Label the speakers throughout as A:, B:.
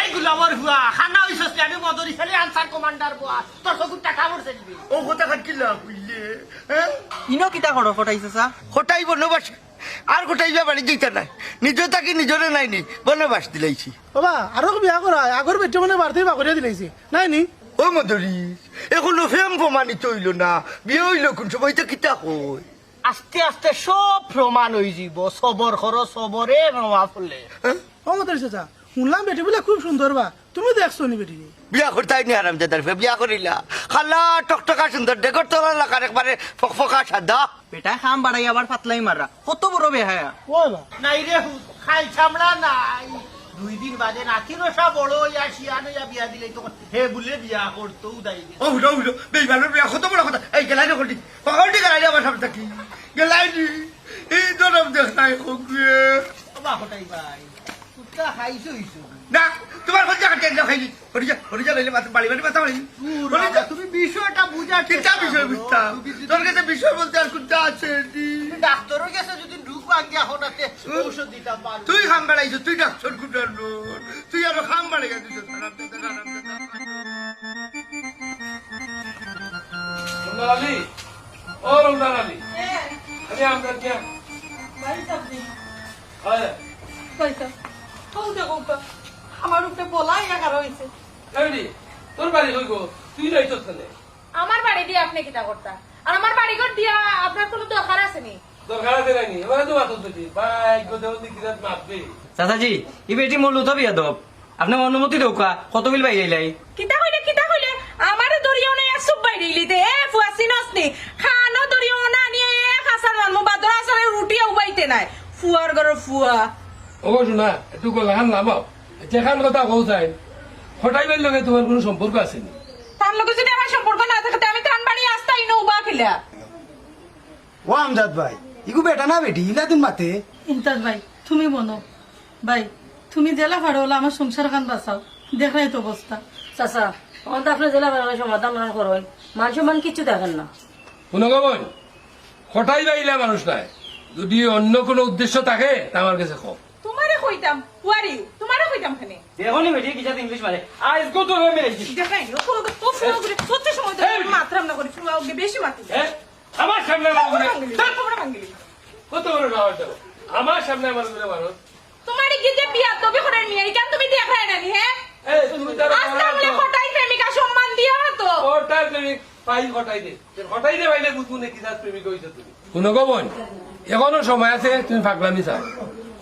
A: এই গুলামর হুয়া খানা হইছস আমি মদরি খালি আনসার কমান্ডার বুয়া তোর চকুর টাকা মরছে দিবি
B: ও কথা খাটকিলা কইলে
C: ইনো কিতা করো ফটাইছে চা?
B: হটাই বনবাস আর বাড়ি দিতে নাই। নিজে তাকে নিজরে নাই নি বনবাস দিলাইছি।
D: বাবা আরও বিয়া করা আগর বেটি মানে বাড়তেই বাকরিয়া দিলাইছে। নাই নি?
B: ও মদরি এখনও ফেম প্রমাণিত হইল না। বিয়ে হইল কোন সময় তো কিতা কই
A: আস্তে আস্তে সব প্রমাণ হয়ে যাব। সবর খর সবরে মামা ফুলে।
D: ও মতো চাচা শুনলাম বেটি বলে খুব সুন্দর বা। তুমি দেখছ নি বেটি
B: বিয়া করতাই নি আরাম দাদার ফে বিয়া করিলা। খালা টকটকা সুন্দর ডেকর তোলা লাগার একবারে ফকফকা সাদা।
C: বেটা খাম বাড়াই আবার পাতলাই মাররা। কত বড় বেহায়া
D: ওই বা।
A: নাই রে খাই ছামড়া নাই। দুই দিন বাদে নাতি রসা বড় ইয়া শিয়ানো ইয়া বিয়া দিলে তো হে বলে বিয়া করতো উদাই
B: ও হুলো হুলো বেইমানের বিয়া কত বড় কথা। এই গেলাই না করলি পাগলটি গেলাই আমার সামনে থাকি। গেলাই নি। এই দরম দেখ নাই খুকিয়ে
A: বাবা হটাই ভাই। হইছো
B: না তোমার কোন জায়গা টেন খাইলি হরি যা হরি লইলে মাথা বাড়ি বাড়ি মাথা বাড়ি
A: তুমি বিষয়টা বুঝা
B: কিতা বিষয় বুঝতাম? তোর কাছে বিষয় বলতে আর কোনটা আছে
A: ডাক্তারের কাছে যদি
B: তুই খাম বেড়াইছ তুই ডাক্তার কুটার তুই আরও খাম বেড়ে গেছিস
E: আলী ও রমজান আলী। আমি আমরা কি?
F: আমার উপরে বলাই এগারো হয়েছে।
E: এমনি তোর বাড়ি হইব তুই রইছ কেন
F: আমার বাড়ি দিয়ে আপনি কিতা করতা? আর আমার বাড়ি ঘর দিয়া আপনার কোনো দরকার আছে নি
E: দরকার আছে নাইনি এবারে তো মাথা তুলি ভাই গোদেও দিকিরাত মাপবে
C: চাচাজি ই বেটি মোর লুতো বিয়া আপনি অনুমতি দৌকা কত বিল বাইরে লাই
F: কিতা কইলে কিতা কইলে? আমারে দরিয়াও নাই সব বাইরে এ খানো দরিয়াও না নিয়ে মান বাদর ফুয়ার ঘর ফুয়া।
E: ও শোনা একটু গলাখান নামাও যেখান কথা কৌ চাই। হঠাইবার লগে তোমার কোনো সম্পর্ক আছে নি?
F: তার লগে যদি আমার সম্পর্ক না থাকে আমি তান বাড়ি আসতাই না উবা ফিলা
G: ও আমজাদ ভাই ইগু বেটা না বেটি? ইলা তুন মাতে।
H: ইমতাজ ভাই তুমি বনো। ভাই তুমি জেলা ভাড়া হলো আমার সংসার খান বাঁচাও। দেখাই তো অবস্থা।
I: চাচা আমার তো আপনার জেলা বাড়ার সমাধান না করেন। মান সম্মান কিচ্ছু দেখেন না।
E: কোনো গমন হঠাই বাইলা মানুষ নাই। যদি অন্য কোনো উদ্দেশ্য থাকে তা আমার কাছে কম
F: কইতাম কইতাম খানে
C: দেখো নি বেটি ইংলিশ মারে। আজ হয়ে মেরেছি।
F: দেখাই ও ফুয়া করে সত্যি সময় তো মাত্রাম না করে ফুয়া ওকে বেশি মাতি।
E: এ? আমার সামনে
F: তোমরা ভাঙ্গিলি
E: কত বড় দাও আমার সামনে মানুষ
F: তোমার কি যে বিয়া তবে করে নিয়ে কেন তুমি দেখায় না নি হ্যাঁ?
E: এই তুমি তার
F: আজকে বলে হঠাই প্রেমিকা সম্মান দিয়া তো
E: প্রেমিক পাই দে। দে বুঝব প্রেমিক হইছে তুমি? শুনো গো বোন এখনও সময় আছে তুমি ফাগলামি চাও।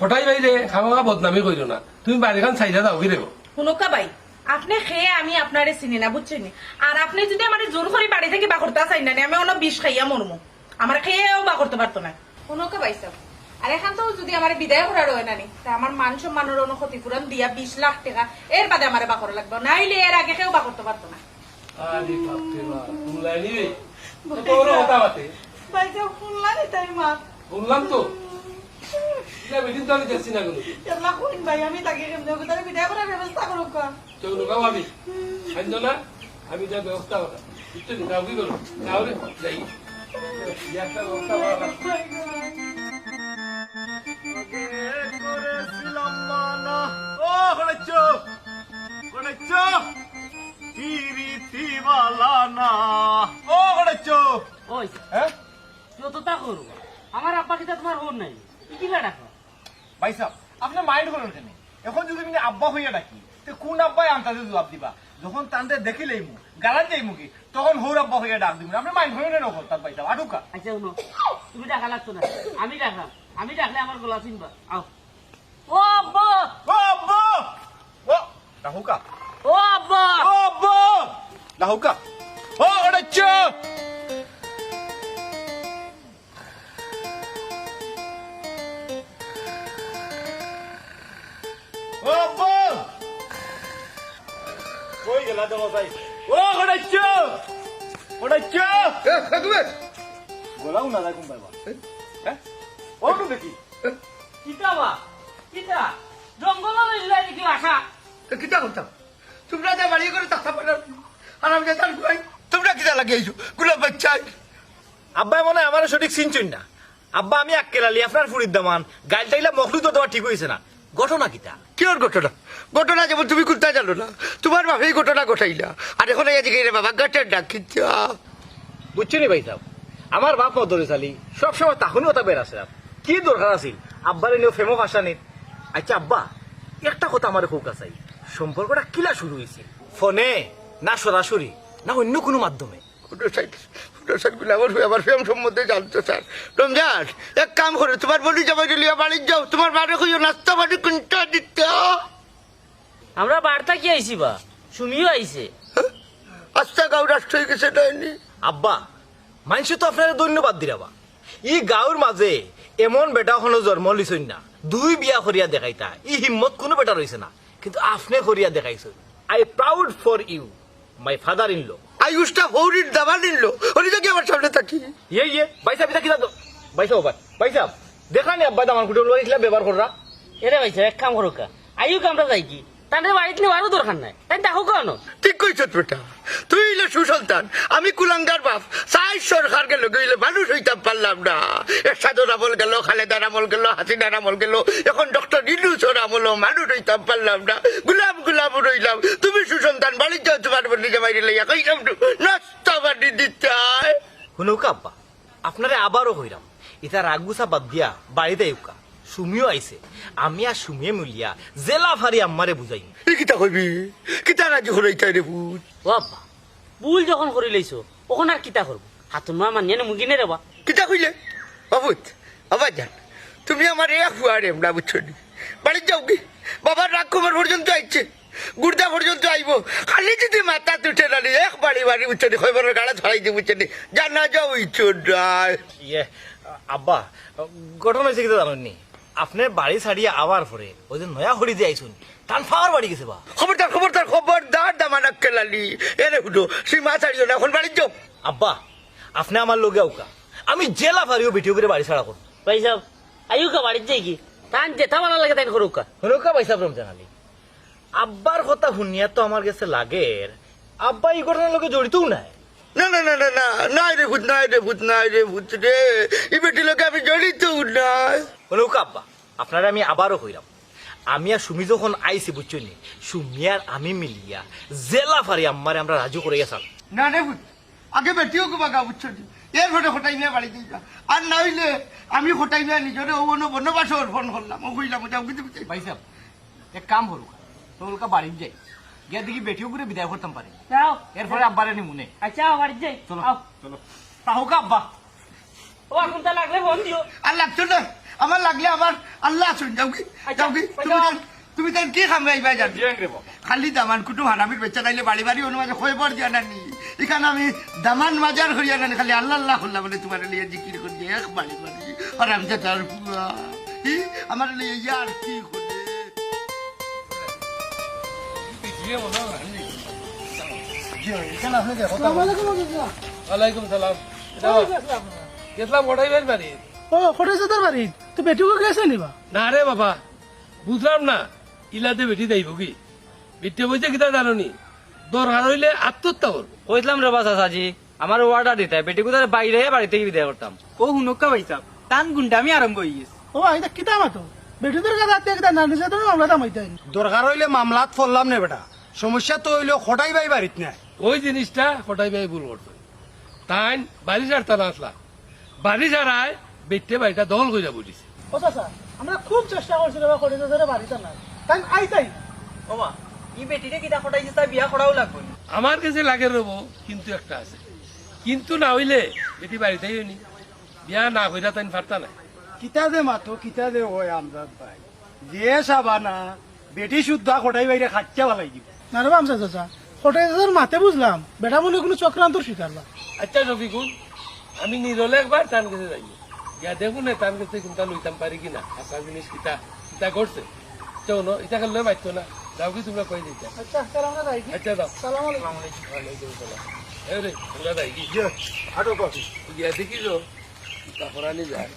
E: হটাই বাইলে খামাখা বদনামি করিও না তুমি বাড়িখান চাইদা দাও কি দেবো
F: হুনকা ভাই আপনি খেয়ে আমি আপনারে চিনি না বুঝছেন আর আপনি যদি আমার জোর করে বাড়ি থেকে বা করতে চাই না আমি অন্য বিষ খাইয়া মরমু। আমার খেয়েও বা করতে পারতো না। হুনকা ভাই সব আর এখান তো যদি আমার বিদায় করা রয়ে নানি তা আমার মান সম্মানের অন্য ক্ষতিপূরণ দিয়া বিশ লাখ টাকা এর বাদে আমার বা করা লাগবে। নাইলে এর আগে কেউ বা করতে পারতো না।
E: আরে বাপরে বাপ শুনলাই নি? রে কত বড় কথা বাতে
H: ভাই যা শুনলা নি তাই মা।
E: শুনলাম তো। এটা বেদিন তো আমি দেখছি না কোনো।
H: এলা কইন ভাই আমি তাকে কেমনে ওকে তার বিদায় করার ব্যবস্থা করো কা
E: চৌনো গাও আমি। আনজ না? আমি যা ব্যবস্থা করা তাহলে যাই। করা
B: করেছিলাম মানা ও ও
I: ওই
B: হ্যাঁ?
I: তা করো আমার আব্বা কিতা তোমার ফোন নাই। কি ডাকো
A: ভাই সাহেব আপনি মাইন্ড করেন কেন? এখন যদি আমি আব্বা হইয়া ডাকি তো কোন আব্বাই আন্তাজে জবাব দিবা? যখন তান্তে দেখিলেই মু গালান যাই মুখি তখন হৌর আব্বা হইয়া ডাক দিব আপনি মাইন্ড করেন নকল তার ভাই সাহেব আটুকা
I: আচ্ছা শুনো তুমি ডাকা লাগতো না। আমি ডাকলাম আমি ডাকলে আমার গলা চিনবা। আও। ও আব্বা!
A: ও আব্বা! ও রাহুকা
I: ও আব্বা!
A: ও আব্বা! রাহুকা কই গেলা দেব ভাই ও করেছ করেছ গোলাও না দেখুন ভাই হ্যাঁ? ও তো দেখি।
I: কিতা বা? কিতা? জঙ্গল ইল্লাই দেখি আশা
B: কিতা করতাম তোমরা যা বাড়ি করে তাতা পাঠাও আর আমি তোমরা গুলো
A: আব্বাই মনে হয় আমার সঠিক চিনছুন না। আব্বা আমি আক্কেলালি আপনার ফুরির দামান। গাইল টাইলা মখলু তো তোমার ঠিক হয়েছে না। ঘটনা কিতা?
B: কিয়র ঘটনা? ঘটনা যেমন তুমি কোথায় জানো না? তোমার বাপেই ঘটনা ঘটাইলা। আর এখন আজকে বাবা গাছের ডাক
A: বুঝছ নি ভাই সাহেব আমার বাপ মদরে চালি সবসময় তাহলেও তা বেড়াছে কি দরকার আছিল? আব্বার এনেও ফেমো ভাষা নেই আচ্ছা আব্বা একটা কথা আমার খুব কাছাই সম্পর্কটা কিলা শুরু হয়েছে ফোনে না সরাসরি না অন্য কোনো মাধ্যমে?
B: গুলো আমার আমার প্রেম সম্বন্ধে জানতো স্যার। রমজান এক কাম করে তোমার বলি যাবাই লিয়া বাড়ি যাও তোমার বাড়ি কইও নাস্তা বাড়ি কোনটা দিতে?
I: আমরা বার্তা কি আইছি বা? সুমিও আইছে।
B: আস্তা গাও রাষ্ট্র হয়ে গেছে
A: আব্বা মানুষে তো আপনার ধন্যবাদ দিলাবা ই গাঁৱৰ মাঝে এমন বেটা হনো জন্ম লিছই না। দুই বিয়া করিয়া দেখাইতা। ই হিম্মত কোনো বেটা রয়েছে না। কিন্তু আপনি করিয়া দেখাইছো I proud for you my father in law
B: আয়ুষটা হৌরির দাবা নিল। তো দেখি আমার সামনে থাকি
A: ইয়ে ইয়ে বাইসা পিতা কিনা তো বাইসা বাবা বাইসা। দেখা নি আব্বা দামান কুটে লোক ব্যবহার কররা।
I: এরে ভাই সাহেব, এক কাম করো কা। আইও কামটা যাই কি? তাদের বাড়িতে নেওয়ারও দরকার নাই। তাই দেখো কেন?
B: ঠিক কইছ বেটা। তুই ইলে সুসন্তান আমি কুলাঙ্গার বাপ। সাই সরকার গেল গইলে মানুষ হইতাম পারলাম না। এরশাদর আমল গেল খালেদার আমল গেল হাসিনার আমল গেল এখন ডক্টর ইনুসর আমল মানুষ হইতাম পারলাম না। গুলাম গুলাম রইলাম। তুমি সুসন্তান যাও তোমার নিজে বাইরে লইয়া কইলাম নাস্তা বাড়ি দিতে।
A: শুনুকা আব্বা আপনারে আবারও কইরাম ইতা রাগুসা বাদ দিয়া বাড়িতে ইউকা সুমিও আইছে। আমি আর সুমিয়ে মিলিয়া জেলা ফারি আম্মারে বুঝাই
B: কিতা কইবি? কিতা রাজি হইতাই রে ভূত?
I: ও আব্বা ভুল যখন করে লইছো ওখানে আর কিতা করব হাতুন মা মানিয়ে মুগি নে রেবা
B: কিতা কইলে? বাবুত আবার যান তুমি আমার এক হুয়ার এমনা বুঝছ নি বাড়ি যাও কি? বাবার রাজকুমার পর্যন্ত আইছে গুর্দা পর্যন্ত আইব খালি যদি মাথা তুটে না নি, এক বাড়ি বাড়ি বুঝছ নি খবরের গাড়া ছড়াই দিয়ে বুঝছ নি জানা যাও ইচ্ছো
A: ইয়ে আব্বা ঘটনা হয়েছে কিতা জানেননি আপনার বাড়ি ছাড়িয়ে আবার পরে ওই যে নয়া হরি দিয়ে আইসুন টান ফাওয়ার বাড়ি গেছে বা।
B: খবরদার খবরদার খবরদার দামানাক কেলালি এনে হুটো মা ছাড়িও না এখন বাড়ি যাও।
A: আব্বা আপনি আমার লোকে আউকা। আমি জেলা ফারিও ভিডিও করে বাড়ি ছাড়া করুন
I: ভাই সাহেব আইও কা বাড়িতে যাই কি? তান যেটা ভালো লাগে তাই করুক। কা
A: হনুকা পয়সা রমজান আলী। আব্বার কথা শুনিয়া তো আমার কাছে লাগে আব্বা এই ঘটনার লোকে জড়িতও নাই।
B: না না না না না নাই রে ভূত নাই রে ভূত নাই রে ভূত রে। এই বেটি লোকে আমি জড়িত নাই।
A: হনুকা আব্বা আপনারা আমি আবারও কইরাম আমি আর সুমি যখন আইছি বুঝছ নি? সুমি আর আমি মিলিয়া জেলা ফারি আম্মারে আমরা রাজু করে গেছাম
B: না রে আগে বেটিও বাগা বুঝছ নি? এর ফটো খটাই নিয়ে বাড়ি দিই আর না হইলে আমি খটাই নিয়ে নিজরে ও বন্য বন্যবাসর ফোন করলাম ও কইলাম যাও কিন্তু
A: ভাই সাহেব এক কাম করুক তোলকা বাড়ি যাই। গিয়া দেখি বেটিও করে বিদায় করতাম পারে।
I: যাও।
A: এরপরে আব্বারে নি মনে।
I: আচ্ছা বাড়িতে যাই।
A: চলো। চলো। তাহুকা আব্বা।
I: ও এখন তা লাগলে ফোন দিও
B: আর লাগছো না। আমার লাগলে আমার আল্লাহ শুন যাও কি? যাও কি? তুমি তান কি খামে আইবা জান খালি দামান কুটুম হানামির বেচা নাইলে বাড়ি বাড়ি অনুমানে খয়ে পড় দিয়া নানি। এখানে আমি দামান মাজার করিয়া নানি খালি আল্লাহ আল্লাহ করলাম বলে তোমার লিয়ে জিকির করি এক বাড়ি বাড়ি। আর আমি তার আমার লিয়ে ইয়ার কি করে?
E: ওয়ালাইকুম সালাম। গেছিলাম ওটাইবার বাড়ি।
D: ও ফটেছে তোর বাড়ি? তো বেটিকে গেছে নিবা
E: না রে বাবা বুঝলাম না। ইলাতে বেটি যাইব কি? বিটে বইছে কিতা জাননি? দরকার হইলে আত্মহত্যা করব।
C: কইছিলাম রে বাসা সাজি আমার ওয়ার্ডার দিতে। বেটি কোথায় বাইরে বাড়ি থেকে বিদায় করতাম।
J: ও হুনকা পাইছাম টান গুন্ডামি আরম্ভ হয়ে গেছে।
D: ও আইতা কিতা মাতো? বেটি তোর কাছে আত্মীয় কিতা না নিজে তোর আমরা দামাইতে
G: দরকার হইলে মামলাত ফললাম নে বেটা। সমস্যা তো হইল খটাই বাই বাড়িত নাই
E: ওই জিনিসটা হঠাই ভাই ভুল করতো তাই বাড়ি ছাড়তে না আসলা। বাড়ি ছাড়ায় বেটে বাড়িটা দখল করে
D: ও চাচা আমরা খুব চেষ্টা করছি রে ফটেছে তোর বাড়িতে নাই। তাই। আইতাই
J: ওমা ই বেটিরে কিটা খটাইছে তাই বিয়া করাও লাগবে
E: আমার কাছে লাগে রবো কিন্তু একটা আছে। কিন্তু না হইলে বেটি বাড়িতেই হয়নি। বিয়া না কইরা তাই ফারতা না
G: কিতা দে মাতো কিতা দে ওই আমজাদ ভাই। যে সাবানা বেটি শুদ্ধা খটাই বাইরে খাচ্চা বালাই দিব
D: না রে বামসা চাচা তোর মাতে বুঝলাম বেটা মনে কোনো চক্রান্তর শিকার
E: আচ্ছা রফিকুল আমি নিরলে একবার তান কাছে যাই ইয়া দেখুন না তার কাছে কোনটা লইতাম পারি কিনা। আপনার জিনিস কিতা কিতা করছে চলো ইটা খেললে বাইত না। যাও কি তোমরা কয়ে দিতে
D: আচ্ছা
E: আচ্ছা দাও
D: সালাম আলাইকুম।
E: সালাম এই রে তোমরা যাই কি?
G: আটো কফি।
E: গিয়া দেখিছো কাপড় আনি যায়।